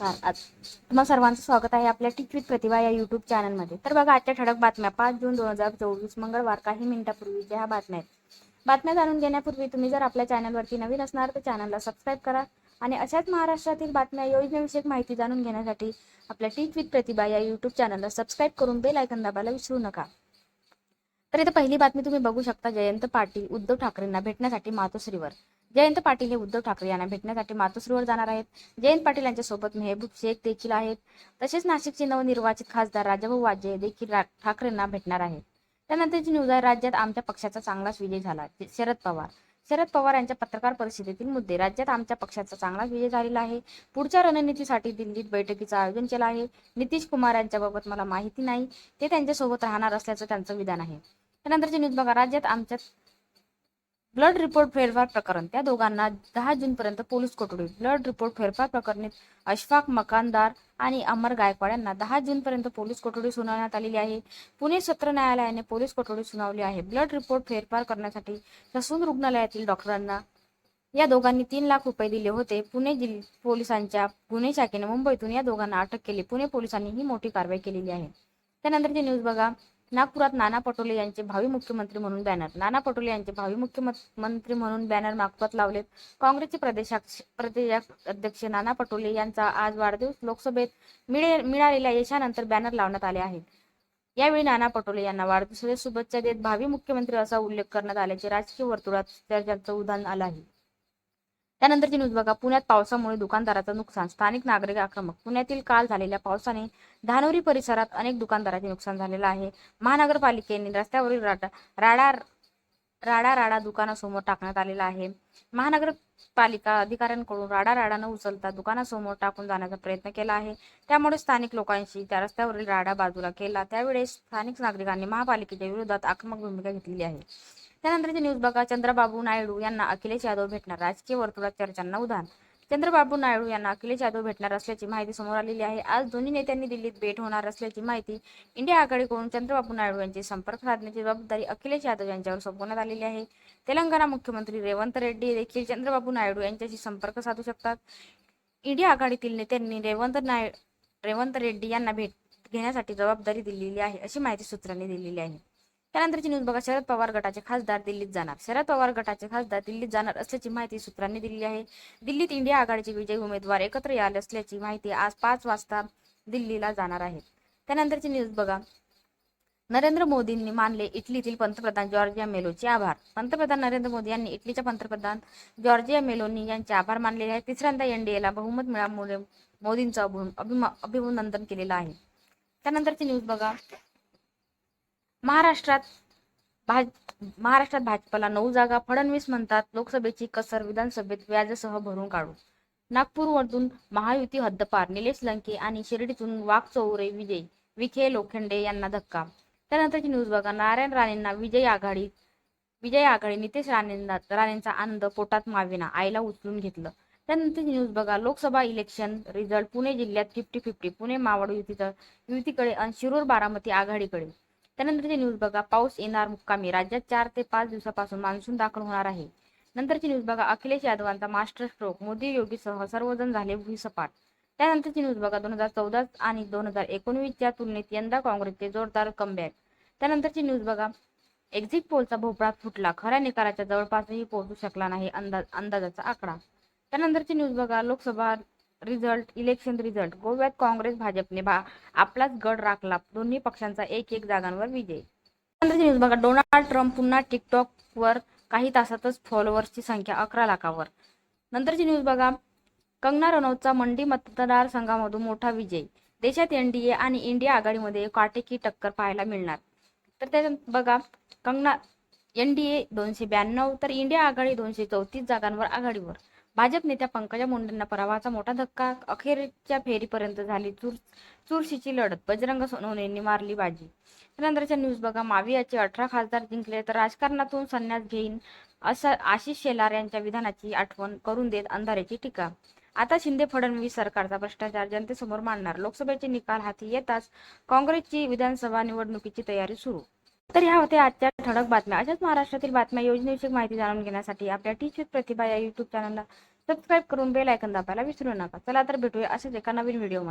नमस्कार तुम्हा सर्वांचं स्वागत आहे आपल्या टिक प्रतिभा या युट्यूब चॅनलमध्ये तर बघा आजच्या ठळक बातम्या. पाच जून दोन हजार चोवीस मंगळवार. काही मिनिटापूर्वीच्या ह्या बातम्या आहेत. बातम्या जाणून घेण्यापूर्वी तुम्ही जर आपल्या चॅनलवरती नवीन असणार तर चॅनलला सबस्क्राईब करा आणि अशाच महाराष्ट्रातील बातम्या योजनेविषयक माहिती जाणून घेण्यासाठी आपल्या टिक विथ प्रतिभा या युट्यूब चॅनलला सबस्क्राईब करून बेल आयकन दाबायला विसरू नका. तर इथं पहिली बातमी तुम्ही बघू शकता जयंत पाटील उद्धव ठाकरेंना भेटण्यासाठी मातोश्रीवर. जयंत पाटील हे उद्धव ठाकरे यांना भेटण्यासाठी मातोश्रीवर जाणार आहेत. जयंत पाटील यांच्यासोबत मेहबूब शेख देखील आहेत. तसेच नाशिकचे नवनिर्वाचित खासदार राजाभाऊ वाजे देखील रा- ठाकरेंना भेटणार आहेत. त्यानंतरची न्यूज आहे राज्यात आमच्या पक्षाचा चांगलाच विजय झाला शरद पवार. शरद पवार यांच्या पत्रकार परिषदेतील मुद्दे राज्यात आमच्या पक्षाचा चांगलाच विजय झालेला आहे. पुढच्या रणनीतीसाठी दिल्लीत बैठकीचं आयोजन केलं आहे. नितीश कुमार यांच्याबाबत मला माहिती नाही. ते त्यांच्यासोबत राहणार असल्याचं त्यांचं विधान आहे. त्यानंतरची न्यूज बघा राज्यात आमच्या ब्लड रिपोर्ट फेरफार प्रकरण. त्या दोघांना दहा जून पर्यंत पोलीस कोठडी. ब्लड रिपोर्ट फेरफार प्रकरणी अशफाक मकानदार आणि अमर गायकवाड यांना दहा जून पर्यंत पोलीस कोठडी सुनावण्यात आलेली आहे. पुणे सत्र न्यायालयाने पोलीस कोठडी सुनावली आहे. ब्लड रिपोर्ट फेरफार करण्यासाठी ससून रुग्णालयातील डॉक्टरांना या दोघांनी तीन लाख रुपये दिले होते. पुणे जिल्हा पोलिसांच्या गुन्हे शाखेने मुंबईतून या दोघांना अटक केली. पुणे पोलिसांनी ही मोठी कारवाई केलेली आहे. त्यानंतरची न्यूज बघा. नागपुरात नाना पटोले यांचे भावी मुख्यमंत्री म्हणून बॅनर. नाना पटोले यांचे भावी मुख्यमंत्री म्हणून बॅनर नागपुरात लावलेत. काँग्रेसचे प्रदेशाक्ष प्रदेश अध्यक्ष नाना पटोले यांचा आज वाढदिवस लोकसभेत मिळालेल्या यशानंतर बॅनर लावण्यात आले आहेत. यावेळी नाना पटोले यांना वाढदिवसाच्या शुभेच्छा देत भावी मुख्यमंत्री असा उल्लेख करण्यात आल्याचे राजकीय वर्तुळात चर्चांचं उदाहरण आलं आहे. त्यानंतरची न्यूज बघा. पुण्यात पावसामुळे दुकानदाराचं नुकसान स्थानिक नागरिक आक्रमक. पुण्यातील काल झालेल्या पावसाने धानोरी परिसरात अनेक दुकानदारांचे नुकसान झालेलं आहे. महानगरपालिकेने रस्त्यावरील राडा राडा राडा राडा दुकानासमोर टाकण्यात आलेला आहे. महानगरपालिका अधिकाऱ्यांकडून राडा राडा न उचलता दुकानासमोर टाकून जाण्याचा प्रयत्न केला आहे. त्यामुळे स्थानिक लोकांशी त्या रस्त्यावरील राडा बाजूला केला. त्यावेळेस स्थानिक नागरिकांनी महापालिकेच्या विरोधात आक्रमक भूमिका घेतलेली आहे. त्यानंतरची न्यूज बघा. चंद्रबाबू नायडू यांना अखिलेश यादव भेटणार. राजकीय वर्तुळात चर्चांना उधाण चंद्रबाबू नायडू यांना अखिलेश यादव भेटणार असल्याची माहिती समोर आलेली आहे. आज दोन्ही नेत्यांनी दिल्लीत भेट होणार असल्याची माहिती इंडिया आघाडीकडून चंद्रबाबू नायडू यांची संपर्क साधण्याची जबाबदारी अखिलेश यादव यांच्यावर सोपवण्यात आलेली आहे. तेलंगणा मुख्यमंत्री रेवंत रेड्डी देखील चंद्रबाबू नायडू यांच्याशी संपर्क साधू शकतात. इंडिया आघाडीतील नेत्यांनी रेवंत नाय रेवंत रेड्डी यांना भेट घेण्यासाठी जबाबदारी दिलेली आहे अशी माहिती सूत्रांनी दिलेली आहे. त्यानंतरची न्यूज बघा शरद पवार गटाचे खासदार दिल्लीत जाणार. शरद पवार गटाचे खासदार दिल्लीत जाणार असल्याची माहिती सूत्रांनी दिली आहे. दिल्लीत इंडिया आघाडीचे विजयी उमेदवार एकत्र आले असल्याची माहिती आज पाच वाजता दिल्लीला जाणार आहे त्यानंतरची न्यूज बघा. नरेंद्र मोदींनी मानले इटलीतील पंतप्रधान जॉर्जिया मेलोचे आभार. पंतप्रधान नरेंद्र मोदी यांनी इटलीच्या पंतप्रधान जॉर्जिया मेलोनी यांचे आभार मानलेले आहेत. तिसऱ्यांदा एनडीएला बहुमत मिळाल्यामुळे मोदींचं अभिमा- अभिनंदन केलेलं आहे. त्यानंतरची न्यूज बघा. महाराष्ट्रात भाज महाराष्ट्रात भाजपला नऊ जागा फडणवीस म्हणतात लोकसभेची कसर विधानसभेत व्याजासह भरून काढू. नागपूरमधून महायुती हद्दपार निलेश लंके आणि शिर्डीतून वाघचौरे विजय विखे लोखंडे यांना धक्का. त्यानंतरची न्यूज बघा. नारायण राणेंना विजय आघाडी विजय आघाडी नितेश राणेंना राणेंचा आनंद पोटात मावेना आईला उचलून घेतलं. त्यानंतरची न्यूज बघा. लोकसभा इलेक्शन रिझल्ट पुणे जिल्ह्यात फिफ्टी फिफ्टी पुणे मावळ युतीचं युतीकडे आणि शिरूर बारामती आघाडीकडे. त्यानंतरची न्यूज बघा. पाऊस येणार मुक्कामी. राज्यात चार ते पाच दिवसापासून मान्सून दाखल होणार आहे. नंतरची न्यूज बघा. अखिलेश यादवांचा मास्टर स्ट्रोक. मोदी योगीसह सर्वजण झाले भुईसपाट. त्यानंतरची न्यूज बघा. दोन हजार चौदा आणि दोन हजार एकोणवीसच्या तुलनेत यंदा काँग्रेसचे जोरदार कमबॅक. त्यानंतरची न्यूज बघा. एक्झिट पोलचा भोपळा फुटला. खऱ्या निकालाच्या जवळपासही पोहोचू शकला नाही अंदाज अंदाजाचा आकडा. त्यानंतरची न्यूज बघा. लोकसभा रिझल्ट इलेक्शन रिझल्ट गोव्यात काँग्रेस भाजपने भा आपलाच गड राखला. दोन्ही पक्षांचा एक एक जागांवर विजय. न्यूज बघा डोनाल्ड ट्रम्प पुन्हा टिकटॉकवर काही तासातच फॉलोअर्सची संख्या अकरा लाखावर. नंतरची न्यूज बघा कंगना रनौतचा मंडी मतदारसंघामधून मोठा विजय. देशात एनडीए आणि इंडिया आघाडीमध्ये काटेकी टक्कर पाहायला मिळणार. तर त्याच्यात बघा कंगना एनडीए दोनशे ब्याण्णव तर इंडिया आघाडी दोनशे चौतीस जागांवर आघाडीवर. भाजप नेत्या पंकजा मुंडेंना पराभवाचा मोठा धक्का अखेरच्या फेरीपर्यंत झाली. चूर चुरशीची लढत बजरंग सोनवणेंनी मारली बाजी. त्यानंतरच्या न्यूज बघा मावियाचे अठरा खासदार जिंकले तर राजकारणातून संन्यास घेईन असं आशिष शेलार यांच्या विधानाची आठवण करून देत अंधारेची टीका. आता शिंदे फडणवीस सरकारचा भ्रष्टाचार जनतेसमोर मांडणार. लोकसभेचे निकाल हाती येताच काँग्रेसची विधानसभा निवडणुकीची तयारी सुरू. तर ह्या होत्या आजच्या ठळक बातम्या. अशाच महाराष्ट्रातील बातम्या योजनेविषयी माहिती जाणून घेण्यासाठी आपल्या टीच विथ प्रतिभा या युट्यूब चॅनलला सबस्क्राईब करून बेल आयकन दाबायला विसरू नका. चला तर भेटूया अशाच एका नवीन व्हिडिओमध्ये